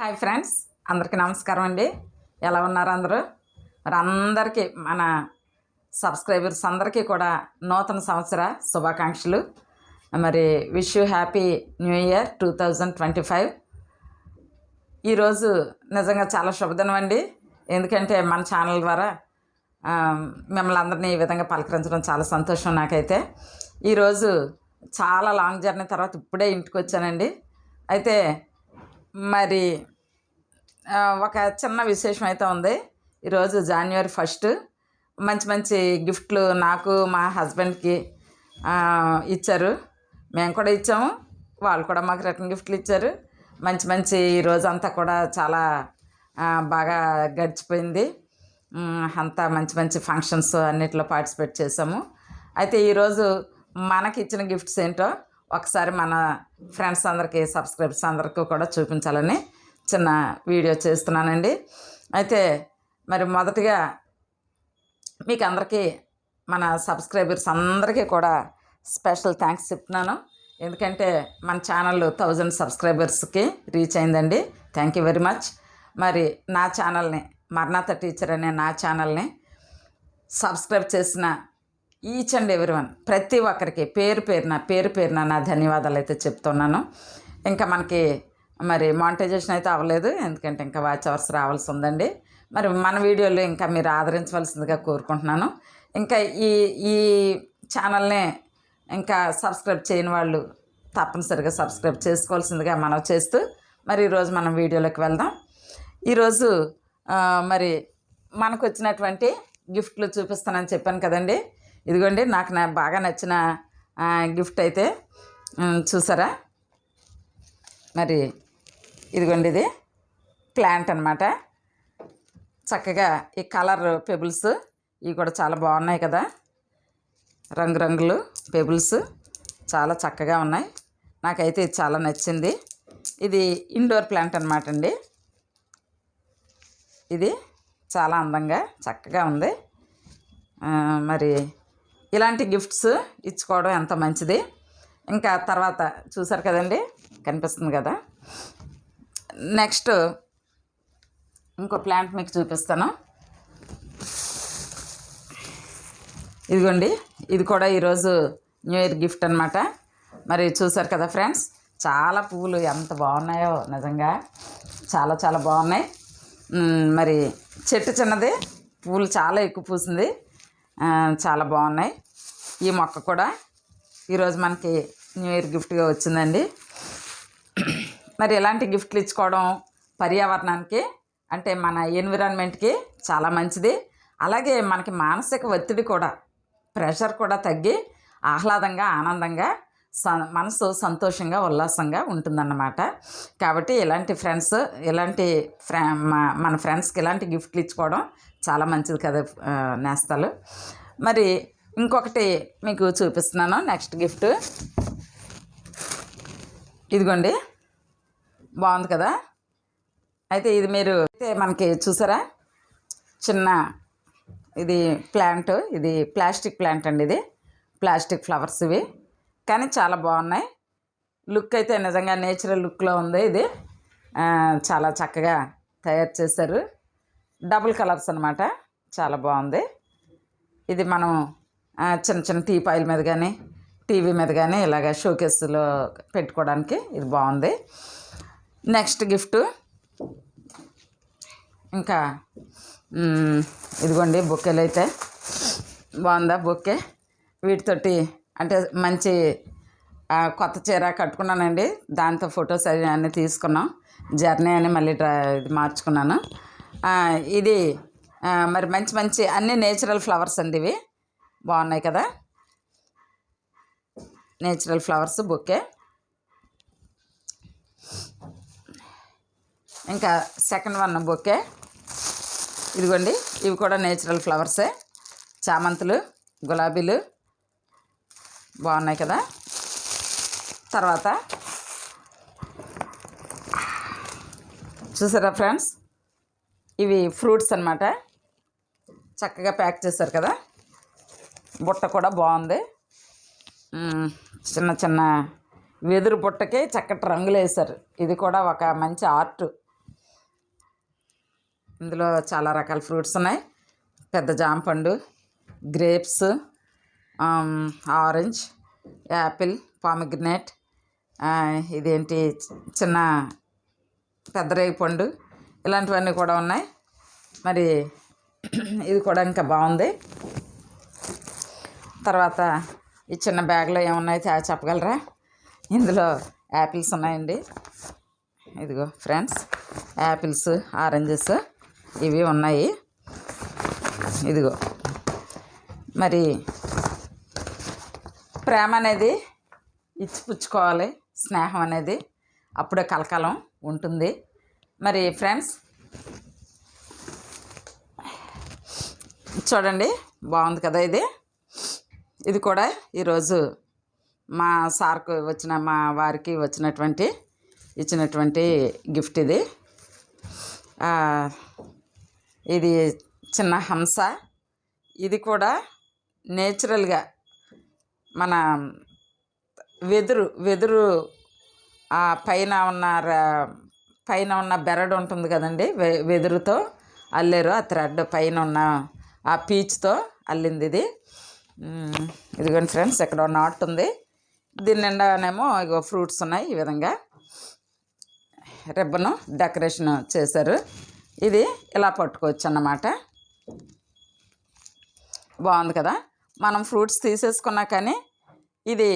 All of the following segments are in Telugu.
హాయ్ ఫ్రెండ్స్ అందరికీ నమస్కారం అండి. ఎలా ఉన్నారు అందరూ? మరి అందరికీ మన సబ్స్క్రైబర్స్ అందరికీ కూడా నూతన సంవత్సర శుభాకాంక్షలు. మరి wish you happy new year two thousand twenty five. ఈరోజు నిజంగా చాలా శుభదినం అండి. ఎందుకంటే మన ఛానల్ ద్వారా మిమ్మల్ని అందరినీ ఈ విధంగా పలకరించడం చాలా సంతోషం నాకైతే. ఈరోజు చాలా లాంగ్ జర్నీ తర్వాత ఇప్పుడే ఇంటికి వచ్చానండి. అయితే మరి ఒక చిన్న విశేషం అయితే ఉంది. ఈరోజు జనవరి ఫస్ట్ మంచి మంచి గిఫ్ట్లు నాకు మా హస్బెండ్కి ఇచ్చారు. మేము కూడా ఇచ్చాము. వాళ్ళు కూడా మాకు రిటర్న్ గిఫ్ట్లు ఇచ్చారు. మంచి మంచి ఈ రోజంతా కూడా చాలా బాగా గడిచిపోయింది. అంతా మంచి మంచి ఫంక్షన్స్ అన్నిట్లో పార్టిసిపేట్ చేసాము. అయితే ఈరోజు మనకి ఇచ్చిన గిఫ్ట్స్ ఏంటో ఒకసారి మన ఫ్రెండ్స్ అందరికీ సబ్స్క్రైబర్స్ అందరికీ కూడా చూపించాలని చిన్న వీడియో చేస్తున్నానండి. అయితే మరి మొదటిగా మీకు అందరికీ మన సబ్స్క్రైబర్స్ అందరికీ కూడా స్పెషల్ థ్యాంక్స్ చెప్తున్నాను. ఎందుకంటే మన ఛానల్ థౌజండ్ సబ్స్క్రైబర్స్కి రీచ్ అయిందండి. Thank you very much. మరి నా ఛానల్ని మర్నాథ టీచర్ అనే నా ఛానల్ని సబ్స్క్రైబ్ చేసిన ఈచ్ అండ్ ఎవరి వన్ ప్రతి ఒక్కరికి పేరు పేరున పేరు పేరున నా ధన్యవాదాలు అయితే చెప్తున్నాను. ఇంకా మనకి మరి మానిటైజేషన్ అయితే అవ్వలేదు ఎందుకంటే ఇంకా వాచ్ అవర్స్ రావాల్సి ఉందండి. మరి మన వీడియోలు ఇంకా మీరు ఆదరించవలసిందిగా కోరుకుంటున్నాను. ఇంకా ఈ ఈ ఛానల్ని ఇంకా సబ్స్క్రైబ్ చేయని వాళ్ళు తప్పనిసరిగా సబ్స్క్రైబ్ చేసుకోవాల్సిందిగా మనం చేస్తూ మరి ఈరోజు మనం వీడియోలోకి వెళ్దాం. ఈరోజు మరి మనకు వచ్చినటువంటి గిఫ్ట్లు చూపిస్తానని చెప్పాను కదండి. ఇదిగోండి నాకు నా బాగా నచ్చిన గిఫ్ట్ అయితే చూసారా? మరి ఇదిగోండి ఇది ప్లాంట్ అనమాట చక్కగా ఈ కలర్ పెబుల్స్ ఇవి కూడా చాలా బాగున్నాయి కదా. రంగురంగులు పెబుల్స్ చాలా చక్కగా ఉన్నాయి. నాకైతే ఇది చాలా నచ్చింది. ఇది ఇండోర్ ప్లాంట్ అనమాట అండి. ఇది చాలా అందంగా చక్కగా ఉంది. మరి ఇలాంటి గిఫ్ట్స్ ఇచ్చుకోవడం ఎంత మంచిది? ఇంకా తర్వాత చూసారు కదండి కనిపిస్తుంది కదా. నెక్స్ట్ ఇంకో ప్లాంట్ మీకు చూపిస్తాను. ఇదిగోండి ఇది కూడా ఈరోజు న్యూ ఇయర్ గిఫ్ట్ అనమాట మరి చూసారు కదా ఫ్రెండ్స్ చాలా పువ్వులు ఎంత బాగున్నాయో నిజంగా. చాలా చాలా బాగున్నాయి. మరి చెట్టు చిన్నది పువ్వులు చాలా ఎక్కువ పూసింది. చాలా బాగున్నాయి. ఈ మొక్క కూడా ఈరోజు మనకి న్యూ ఇయర్ గిఫ్ట్గా వచ్చిందండి. మరి ఇలాంటి గిఫ్ట్లు ఇచ్చుకోవడం పర్యావరణానికి అంటే మన ఎన్విరాన్మెంట్కి చాలా మంచిది. అలాగే మనకి మానసిక ఒత్తిడి కూడా ప్రెషర్ కూడా తగ్గి ఆహ్లాదంగా ఆనందంగా మనసు సంతోషంగా ఉల్లాసంగా ఉంటుందన్నమాట. కాబట్టి ఇలాంటి ఫ్రెండ్స్ ఇలాంటి ఫ్రె మా- మన ఫ్రెండ్స్కి ఇలాంటి గిఫ్ట్లు ఇచ్చుకోవడం చాలా మంచిది కదా నేస్తాలు. మరి ఇంకొకటి మీకు చూపిస్తున్నాను. Next gift. ఇదిగోండి. బాగుంది కదా? అయితే ఇది మీరు అయితే మనకి చూసారా? చిన్న ఇది ప్లాంట్ ఇది ప్లాస్టిక్ ప్లాంట్ అండి ఇది. ప్లాస్టిక్ ఫ్లవర్స్ ఇవి. కానీ చాలా బాగున్నాయి. లుక్ అయితే నిజంగా నేచురల్ లుక్లో ఉంది ఇది. చాలా చక్కగా తయారు చేశారు. డబుల్ కలర్స్ అనమాట చాలా బాగుంది. ఇది మనం చిన్న చిన్న టీ పాయిల్ మీద కానీ టీవీ మీద కానీ ఇలాగ షోకేస్లో పెట్టుకోవడానికి ఇది బాగుంది. నెక్స్ట్ గిఫ్ట్ ఇంకా ఇదిగోండి బొక్కెలు అయితే. బాగుందా బొక్కే వీటితోటి అంటే మంచి కొత్త చీర కట్టుకున్నానండి. దాంతో ఫొటోస్ అవి అన్నీ తీసుకున్నాం. జర్నీ అని మళ్ళీ డ్రా ఇది మార్చుకున్నాను. ఇది మరి మంచి మంచి అన్ని నేచురల్ ఫ్లవర్స్ అండి ఇవి. బాగున్నాయి కదా? Natural flowers bouquet. ఇంకా సెకండ్ వన్ బొకే. ఇదిగోండి ఇవి కూడా నేచురల్ ఫ్లవర్సే. చామంతులు గులాబీలు. బాగున్నాయి కదా? తర్వాత చూసారా ఫ్రెండ్స్? ఇవి ఫ్రూట్స్ అన్నమాట. చక్కగా ప్యాక్ చేశారు కదా? బుట్ట కూడా బాగుంది. చిన్న చిన్న వెదురు బుట్టకి చక్కటి రంగులు వేశారు. ఇది కూడా ఒక మంచి ఆర్ట్. ఇందులో చాలా రకాల ఫ్రూట్స్ ఉన్నాయి. పెద్ద జామ పండు గ్రేప్స్ ఆరెంజ్ యాపిల్ పామిగ్రనేట్ ఇదేంటి చిన్న పెద్ద రేగి పండు ఇలాంటివన్నీ కూడా ఉన్నాయి. మరి ఇది కూడా ఇంకా బాగుంది. తర్వాత ఈ చిన్న బ్యాగ్లో ఏమున్నాయి చెప్పగలరా? ఇందులో యాపిల్స్ ఉన్నాయండి. ఇదిగో ఫ్రెండ్స్ యాపిల్స్ ఆరెంజెస్ ఇవి ఉన్నాయి. ఇదిగో. మరి ప్రేమ అనేది ఇచ్చిపుచ్చుకోవాలి స్నేహం అనేది అప్పుడే కలకాలం ఉంటుంది. మరి ఫ్రెండ్స్ చూడండి బాగుంది కదా ఇది. ఇది కూడా ఈరోజు మా సార్కు వచ్చిన మా వారికి వచ్చినటువంటి ఇచ్చినటువంటి గిఫ్ట్ ఇది. ఇది చిన్న హంస. ఇది కూడా నేచురల్గా మన వెదురు వెదురు ఆ పైన ఉన్న పైన ఉన్న బెరడు ఉంటుంది కదండి వె- వెదురుతో అల్లారు. ఆ థ్రెడ్ పైన ఉన్న ఆ పీచ్తో అల్లింది ఇది. ఇదిగోండి ఫ్రెండ్స్ ఇక్కడ నాట్ ఉంది. దీని నిండానేమో ఇగో ఫ్రూట్స్ ఉన్నాయి ఈ విధంగా. రిబ్బను డెకరేషన్ చేశారు. ఇది ఇలా పట్టుకోవచ్చు అన్నమాట బాగుంది కదా? మనం ఫ్రూట్స్ తీసేసుకున్నా కానీ ఇది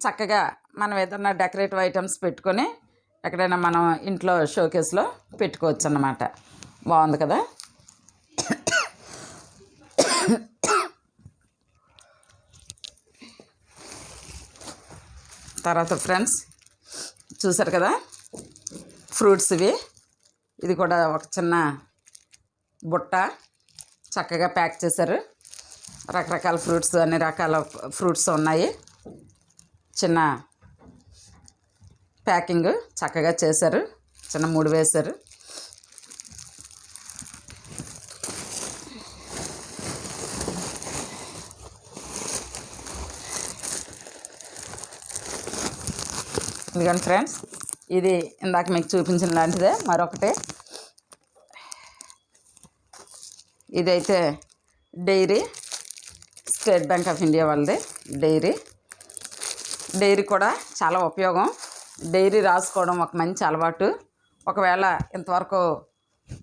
చక్కగా మనం ఏదైనా డెకరేటివ్ ఐటమ్స్ పెట్టుకొని ఎక్కడైనా మనం ఇంట్లో షోకేస్లో పెట్టుకోవచ్చు అన్నమాట బాగుంది కదా? తర్వాత ఫ్రెండ్స్ చూసారు కదా? ఫ్రూట్స్ ఇవి. ఇది కూడా ఒక చిన్న బుట్ట చక్కగా ప్యాక్ చేశారు. రకరకాల ఫ్రూట్స్ అన్ని రకాల ఫ్రూట్స్ ఉన్నాయి. చిన్న ప్యాకింగ్ చక్కగా చేశారు. చిన్న మూడు వేశారు. ఇదిగోండి ఫ్రెండ్స్ ఇది ఇందాక మీకు చూపించిన లాంటిదే మరొకటి. ఇదైతే diary. State bank of India వాళ్ళది డైరీ. డైరీ కూడా చాలా ఉపయోగం. డైరీ రాసుకోవడం ఒక మంచి అలవాటు. ఒకవేళ ఇంతవరకు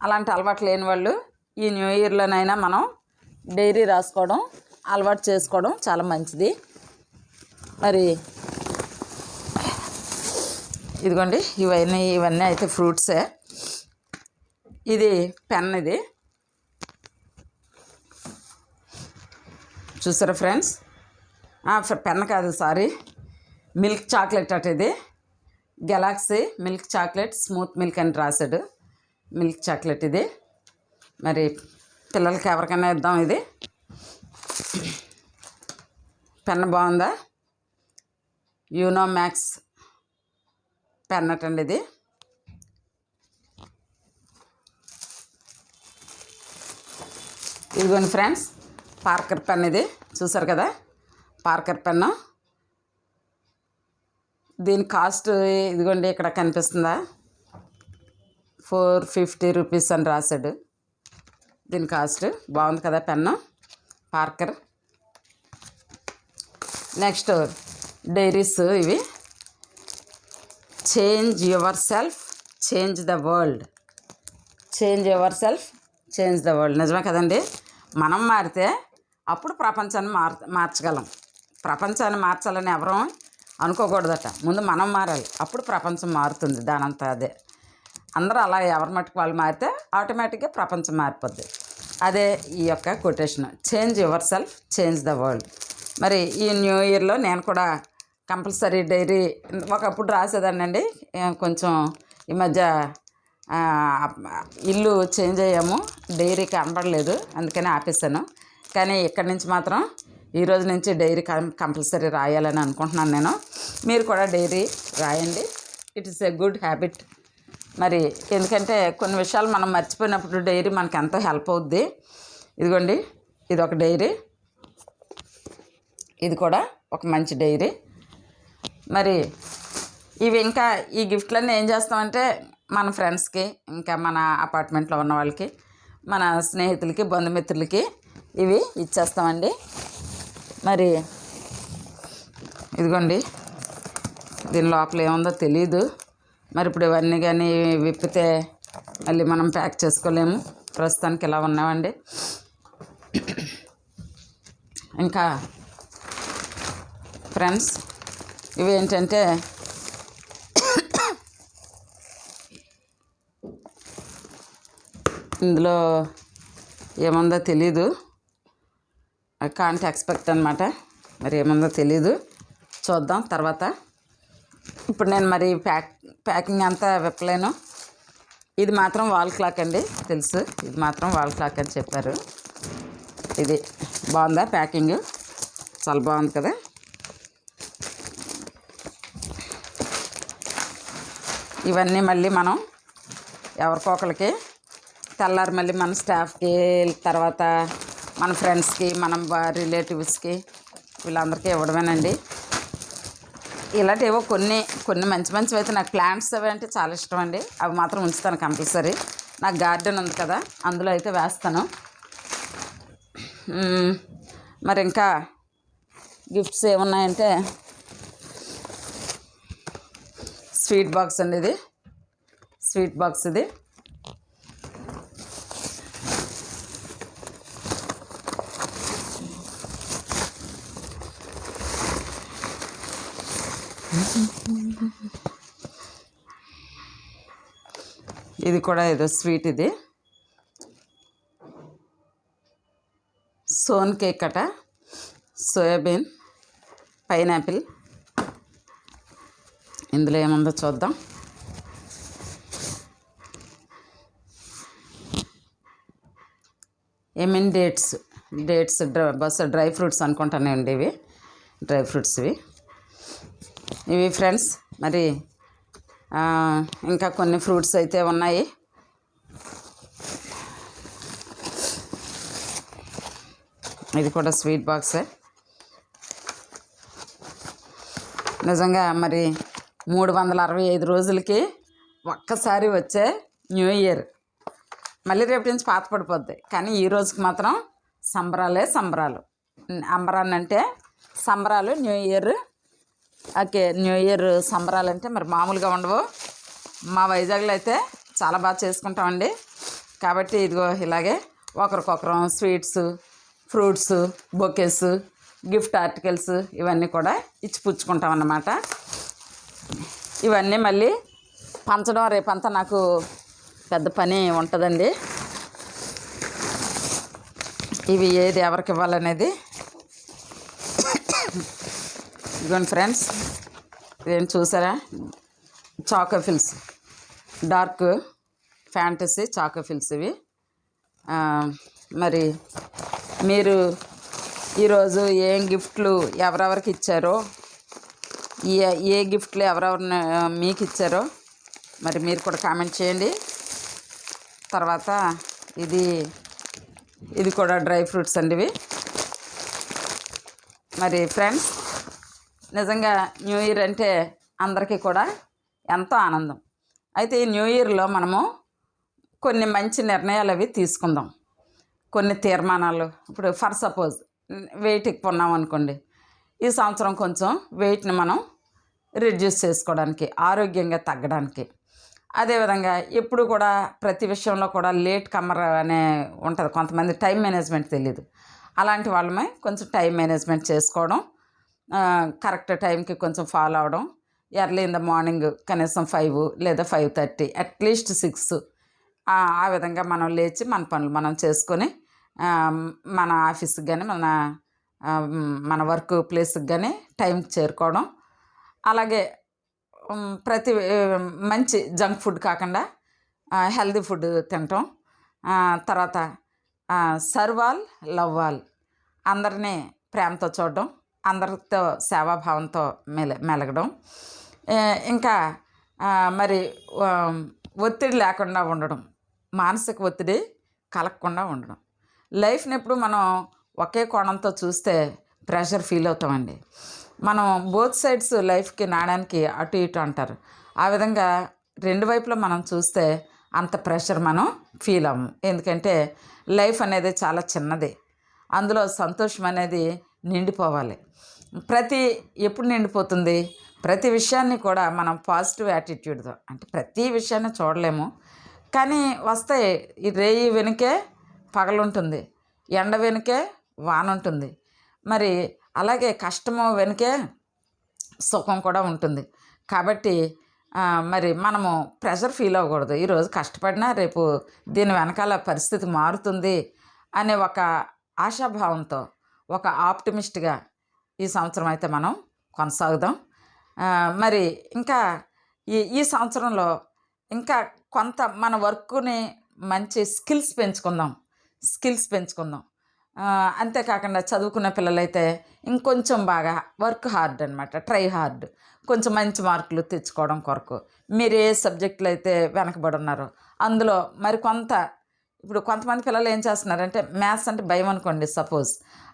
అలాంటి అలవాటు లేని వాళ్ళు ఈ న్యూ ఇయర్లోనైనా మనం డైరీ రాసుకోవడం అలవాటు చేసుకోవడం చాలా మంచిది. మరి ఇదిగోండి ఇవన్నీ ఇవన్నీ అయితే ఫ్రూట్సే. ఇది పెన్ ఇది. చూసారా ఫ్రెండ్స్? పెన్ కాదు సారీ. మిల్క్ చాక్లెట్ అట ఇది. Galaxy milk chocolate smooth milk అని రాశాడు. మిల్క్ చాక్లెట్ ఇది. మరి పిల్లలకి ఎవరికైనా ఇద్దాం ఇది. పెన్ బాగుందా? యూనో మ్యాక్స్ పెన్ అటండి ఇది. ఇదిగోండి ఫ్రెండ్స్. పార్కర్ పెన్ ఇది. చూసారు కదా? పార్కర్ పెన్ను దీని కాస్ట్ ఇదిగోండి ఇక్కడ కనిపిస్తుందా? ఫోర్ ఫిఫ్టీ రూపీస్ అని రాశాడు. దీని కాస్ట్ బాగుంది కదా పెన్ను పార్కర్. నెక్స్ట్ డైరీస్ ఇవి. Change your self change the world. Change your self change the world. నిజమే కదండి? మనం మారితే అప్పుడు ప్రపంచాన్ని మార్ మార్చగలం. ప్రపంచాన్ని మార్చాలని ఎవరూ అనుకోకూడదట. ముందు మనం మారాలి. అప్పుడు ప్రపంచం మారుతుంది. దానంతా అదే. అందరూ అలా ఎవరి మట్టుకు వాళ్ళు మారితే ఆటోమేటిక్గా ప్రపంచం మారిపోద్ది. అదే ఈ యొక్క quotation. Change your self change the world మరి ఈ న్యూ ఇయర్లో నేను కూడా కంపల్సరీ డైరీ ఒకప్పుడు రాసేదానండి కొంచెం ఈ మధ్య ఇల్లు చేంజ్ అయ్యాము. డైరీ కనబడలేదు అందుకని ఆపేసాను కానీ ఇక్కడి నుంచి మాత్రం ఈ రోజు నుంచి డైరీ కం కంపల్సరీ రాయాలని అనుకుంటున్నాను నేను. మీరు కూడా డైరీ రాయండి. It is a good habit మరి ఎందుకంటే కొన్ని విషయాలు మనం మర్చిపోయినప్పుడు డైరీ మనకి ఎంతో హెల్ప్ అవుద్ది? ఇదిగోండి ఇది ఒక డైరీ. ఇది కూడా ఒక మంచి డైరీ. మరి ఇవి ఇంకా ఈ గిఫ్ట్లన్నీ ఏం చేస్తామంటే మన ఫ్రెండ్స్కి ఇంకా మన అపార్ట్మెంట్లో ఉన్న వాళ్ళకి మన స్నేహితులకి బంధుమిత్రులకి ఇవి ఇచ్చేస్తామండి. మరి ఇదిగోండి దీని లోపల ఏముందో తెలియదు మరి ఇప్పుడు ఇవన్నీ కానీ విప్పితే మళ్ళీ మనం ప్యాక్ చేసుకోలేము. ప్రస్తుతానికి ఇలా ఉన్నామండి. ఇంకా ఫ్రెండ్స్ ఇవి ఏంటంటే ఇందులో ఏముందో తెలీదు. కాంట్ ఎక్స్పెక్ట్ అనమాట మరి ఏముందో తెలీదు. చూద్దాం తర్వాత. ఇప్పుడు నేను మరి ప్యాక్ ప్యాకింగ్ అంతా విప్పలేను. ఇది మాత్రం వాల్ క్లాక్ అండి తెలుసు. ఇది మాత్రం వాల్ క్లాక్ అని చెప్పారు. ఇది బాగుందా ప్యాకింగ్? చాలా బాగుంది కదా. ఇవన్నీ మళ్ళీ మనం ఎవరికొకరికి తెల్లారి మళ్ళీ మన స్టాఫ్కి తర్వాత మన ఫ్రెండ్స్కి మన రిలేటివ్స్కి వీళ్ళందరికీ ఇవ్వడమేనండి. ఇలాంటివో కొన్ని కొన్ని మంచి మంచివి అయితే నాకు ప్లాంట్స్ అవి అంటే చాలా ఇష్టం అండి అవి మాత్రం ఉంచుతాను కంపల్సరీ. నాకు గార్డెన్ ఉంది కదా అందులో అయితే వేస్తాను. మరి ఇంకా గిఫ్ట్స్ ఏమున్నాయంటే స్వీట్ బాక్స్ అండి ఇది. స్వీట్ బాక్స్ ఇది. ఇది కూడా ఏదో స్వీట్ ఇది. సోన్ కేక్ అట. Soybean pineapple. ఇందులో ఏముందో చూద్దాం. ఎమిన్ డేట్స్ డేట్స్ డ్రై బస్ డ్రై ఫ్రూట్స్ అనుకుంటానండి ఇవి. డ్రై ఫ్రూట్స్ ఇవి. ఇవి ఫ్రెండ్స్ మరి ఇంకా కొన్ని ఫ్రూట్స్ అయితే ఉన్నాయి. ఇది కూడా స్వీట్ బాక్సే. నిజంగా మరి మూడు వందల అరవై ఐదు రోజులకి ఒక్కసారి వచ్చే న్యూ ఇయర్. మళ్ళీ రేపటి నుంచి పాత పడిపోద్ది. కానీ ఈ రోజుకి మాత్రం సంబరాలే సంబరాలు. అంబరాన్ని అంటే సంబరాలు new year okay new year సంబరాలు అంటే మరి మామూలుగా ఉండవు. మా వైజాగ్లో అయితే చాలా బాగా చేసుకుంటామండి. కాబట్టి ఇదిగో ఇలాగే ఒకరికొకరం sweets fruits bouquets gift articles ఇవన్నీ కూడా ఇచ్చి పుచ్చుకుంటాం అన్నమాట ఇవన్నీ మళ్ళీ పంచడం రేపంతా నాకు పెద్ద పని ఉంటుందండి. ఇవి ఏది ఎవరికి ఇవ్వాలనేది ఇదిగోండి ఫ్రెండ్స్ ఇదేం చూసారా? చాకోఫిల్స్ డార్క్ ఫ్యాంటసీ చాకోఫిల్స్ ఇవి. మరి మీరు ఈరోజు ఏం గిఫ్ట్లు ఎవరెవరికి ఇచ్చారో ఏ ఏ గిఫ్ట్లు ఎవరెవరిని మీకు ఇచ్చారో మరి మీరు కూడా కామెంట్ చేయండి. తర్వాత ఇది ఇది కూడా డ్రై ఫ్రూట్స్ అండి ఇవి. మరి ఫ్రెండ్స్ నిజంగా న్యూ ఇయర్ అంటే అందరికీ కూడా ఎంతో ఆనందం. అయితే ఈ న్యూ ఇయర్లో మనము కొన్ని మంచి నిర్ణయాలు అవి తీసుకుందాం. కొన్ని తీర్మానాలు. ఇప్పుడు ఫర్ సపోజ్ వెయిట్ ఎక్కువ ఉన్నాం అనుకోండి. ఈ సంవత్సరం కొంచెం వెయిట్ని మనం రిడ్యూస్ చేసుకోవడానికి ఆరోగ్యంగా తగ్గడానికి. అదేవిధంగా ఎప్పుడు కూడా ప్రతి విషయంలో కూడా లేట్ కమర్ అనే ఉంటుంది. కొంతమంది టైం మేనేజ్మెంట్ తెలియదు అలాంటి వాళ్ళమే కొంచెం టైం మేనేజ్మెంట్ చేసుకోవడం కరెక్ట్ టైంకి కొంచెం ఫాలో అవడం. ఎర్లీ ఇన్ ద మార్నింగ్ కనీసం ఫైవ్ లేదా five thirty at least six. ఆ విధంగా మనం లేచి మన పనులు మనం చేసుకొని మన ఆఫీస్కి కానీ మన మన వర్క్ ప్లేస్కి కానీ టైంకి చేరుకోవడం. అలాగే ప్రతి మంచి జంక్ ఫుడ్ కాకుండా హెల్దీ ఫుడ్ తినటం తర్వాత సర్వాల్ లవ్వాల్ అందరినీ ప్రేమతో చూడడం. అందరితో సేవాభావంతో మెల మెలగడం. ఇంకా మరి ఒత్తిడి లేకుండా ఉండడం. మానసిక ఒత్తిడి కలగకుండా ఉండడం. లైఫ్ని ఎప్పుడు మనం ఒకే కోణంతో చూస్తే ప్రెషర్ ఫీల్ అవుతామండి. మనం బోత్ సైడ్స్ లైఫ్కి నాడానికి అటు ఇటు అంటారు. ఆ విధంగా రెండు వైపులా మనం చూస్తే అంత ప్రెషర్ మనం ఫీల్ అవ్వము ఎందుకంటే లైఫ్ అనేది చాలా చిన్నది. అందులో సంతోషం అనేది నిండిపోవాలి. ప్రతి ఎప్పుడు నిండిపోతుంది? ప్రతి విషయాన్ని కూడా మనం పాజిటివ్ యాటిట్యూడ్తో అంటే ప్రతి విషయాన్ని చూడలేము. కానీ వస్తే ఈ రేయి వెనుకే పగలుంటుంది. ఎండ వెనుకే వాన ఉంటుంది మరి అలాగే కష్టము వెనుకే సుఖం కూడా ఉంటుంది. కాబట్టి మరి మనము ప్రెషర్ ఫీల్ అవ్వకూడదు. ఈరోజు కష్టపడినా రేపు దీని వెనకాల పరిస్థితి మారుతుంది అనే ఒక ఆశాభావంతో ఒక ఆప్టిమిస్ట్గా ఈ సంవత్సరం అయితే మనం కొనసాగుదాం. మరి ఇంకా ఈ ఈ సంవత్సరంలో ఇంకా కొంత మన వర్క్ని మంచి స్కిల్స్ పెంచుకుందాం. స్కిల్స్ పెంచుకుందాం. అంతేకాకుండా చదువుకునే పిల్లలైతే ఇంకొంచెం బాగా వర్క్ హార్డ్ అనమాట ట్రై హార్డ్. కొంచెం మంచి మార్కులు తెచ్చుకోవడం కొరకు. మీరు ఏ సబ్జెక్టులు అయితే వెనకబడి ఉన్నారో. అందులో మరి కొంత ఇప్పుడు కొంతమంది పిల్లలు ఏం చేస్తున్నారంటే మ్యాథ్స్ అంటే భయం అనుకోండి సపోజ్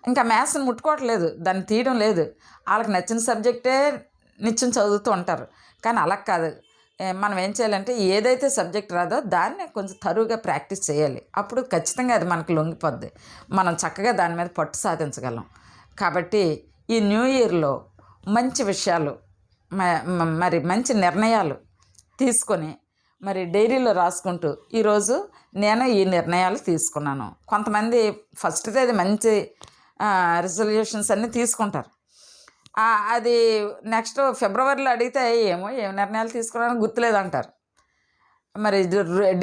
ఇంకా మ్యాథ్స్ని ముట్టుకోవట్లేదు దాన్ని తీయడం లేదు. వాళ్ళకి నచ్చిన సబ్జెక్టే నిత్యం చదువుతూ ఉంటారు. కానీ అలా కాదు. మనం ఏం చేయాలంటే ఏదైతే సబ్జెక్ట్ రాదో దాన్ని కొంచెం తరువుగా ప్రాక్టీస్ చేయాలి. అప్పుడు ఖచ్చితంగా అది మనకు లొంగిపోద్ది. మనం చక్కగా దాని మీద పట్టు సాధించగలం. కాబట్టి ఈ న్యూ ఇయర్లో మంచి విషయాలు మ- మ- మరి మంచి నిర్ణయాలు తీసుకొని మరి డైరీలో రాసుకుంటూ ఈరోజు నేను ఈ నిర్ణయాలు తీసుకున్నాను. కొంతమంది ఫస్ట్ అది మంచి రిజల్యూషన్స్ అన్నీ తీసుకుంటారు. అది నెక్స్ట్ ఫిబ్రవరిలో అడిగితే ఏమో ఏం నిర్ణయాలు తీసుకున్నాను గుర్తులేదంటారు. మరి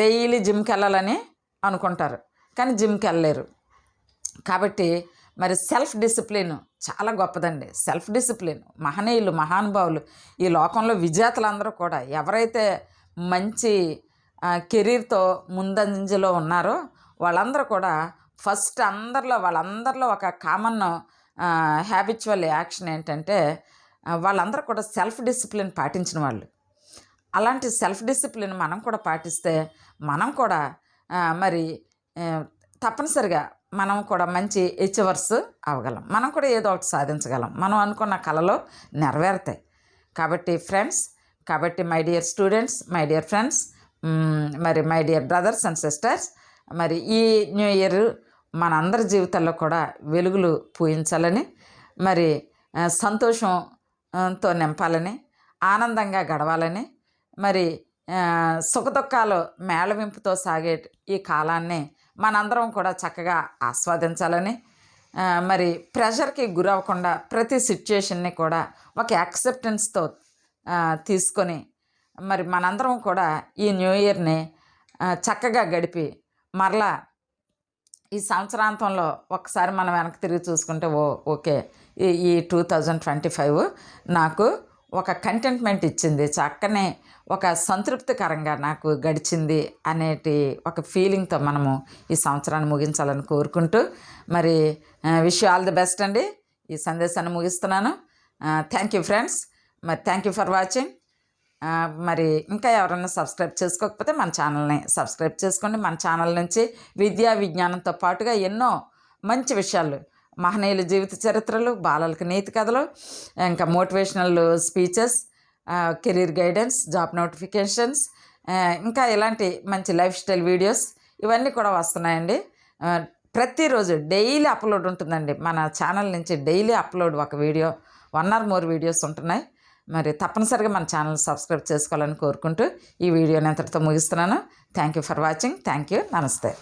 డైలీ జిమ్కి వెళ్ళాలని అనుకుంటారు కానీ జిమ్కి వెళ్ళలేరు. కాబట్టి మరి సెల్ఫ్ డిసిప్లిన్ చాలా గొప్పదండి. సెల్ఫ్ డిసిప్లిన్ మహనీయులు మహానుభావులు ఈ లోకంలో విజేతలందరూ కూడా ఎవరైతే మంచి కెరీర్తో ముందంజలో ఉన్నారో. వాళ్ళందరూ కూడా ఫస్ట్ అందరిలో వాళ్ళందరిలో ఒక కామన్ హ్యాబిచువల్ యాక్షన్ ఏంటంటే వాళ్ళందరూ కూడా సెల్ఫ్ డిసిప్లిన్ పాటించిన వాళ్ళు. అలాంటి సెల్ఫ్ డిసిప్లిన్ మనం కూడా పాటిస్తే మనం కూడా మరి తప్పనిసరిగా మనం కూడా మంచి అచీవర్స్ అవ్వగలం మనం కూడా ఏదో ఒకటి సాధించగలం. మనం అనుకున్న కళలో నెరవేరుతాయి. కాబట్టి ఫ్రెండ్స్ కాబట్టి my dear students my dear friends మరి my dear brothers and sisters మరి ఈ న్యూ ఇయర్ మనందరి జీవితాల్లో కూడా వెలుగులు పూయించాలని మరి సంతోషంతో నింపాలని ఆనందంగా గడవాలని మరి సుఖదుఖాలు మేళవింపుతో సాగే ఈ కాలాన్ని మనందరం కూడా చక్కగా ఆస్వాదించాలని మరి ప్రెషర్కి గురవ్వకుండా ప్రతి సిచ్యుయేషన్ని కూడా ఒక యాక్సెప్టెన్స్తో తీసుకొని మరి మనందరం కూడా ఈ న్యూ ఇయర్ని చక్కగా గడిపి మరలా ఈ సంవత్సరాంతంలో ఒకసారి మనం వెనక్కి తిరిగి చూసుకుంటే ఓ ఓకే. ఈ ఈ టూ థౌజండ్ ట్వంటీ ఫైవ్ నాకు ఒక కంటెంట్మెంట్ ఇచ్చింది. చక్కనే ఒక సంతృప్తికరంగా నాకు గడిచింది అనేటి ఒక ఫీలింగ్తో మనము ఈ సంవత్సరాన్ని ముగించాలని కోరుకుంటూ మరి విష్ ఆల్ ది బెస్ట్ అండి. ఈ సందేశాన్ని ముగిస్తున్నాను. Thank you friends. మరి థ్యాంక్ యూ ఫర్ వాచింగ్ మరి ఇంకా ఎవరైనా సబ్స్క్రైబ్ చేసుకోకపోతే మన ఛానల్ని సబ్స్క్రైబ్ చేసుకోండి. మన ఛానల్ నుంచి విద్యా విజ్ఞానంతో పాటుగా ఎన్నో మంచి విషయాలు మహనీయుల జీవిత చరిత్రలు బాలలకు నీతి కథలు ఇంకా motivational speeches career guidance job notifications ఇంకా ఇలాంటి మంచి లైఫ్ స్టైల్ వీడియోస్ ఇవన్నీ కూడా వస్తున్నాయండి. ప్రతిరోజు డైలీ అప్లోడ్ ఉంటుందండి. మన ఛానల్ నుంచి డైలీ అప్లోడ్ ఒక video one or more videos ఉంటున్నాయి. మరి తప్పనిసరిగా మన ఛానల్ సబ్స్క్రైబ్ చేసుకోవాలని కోరుకుంటూ ఈ వీడియోని ఎంతటితో ముగిస్తున్నాను. Thank you for watching thank you నమస్తే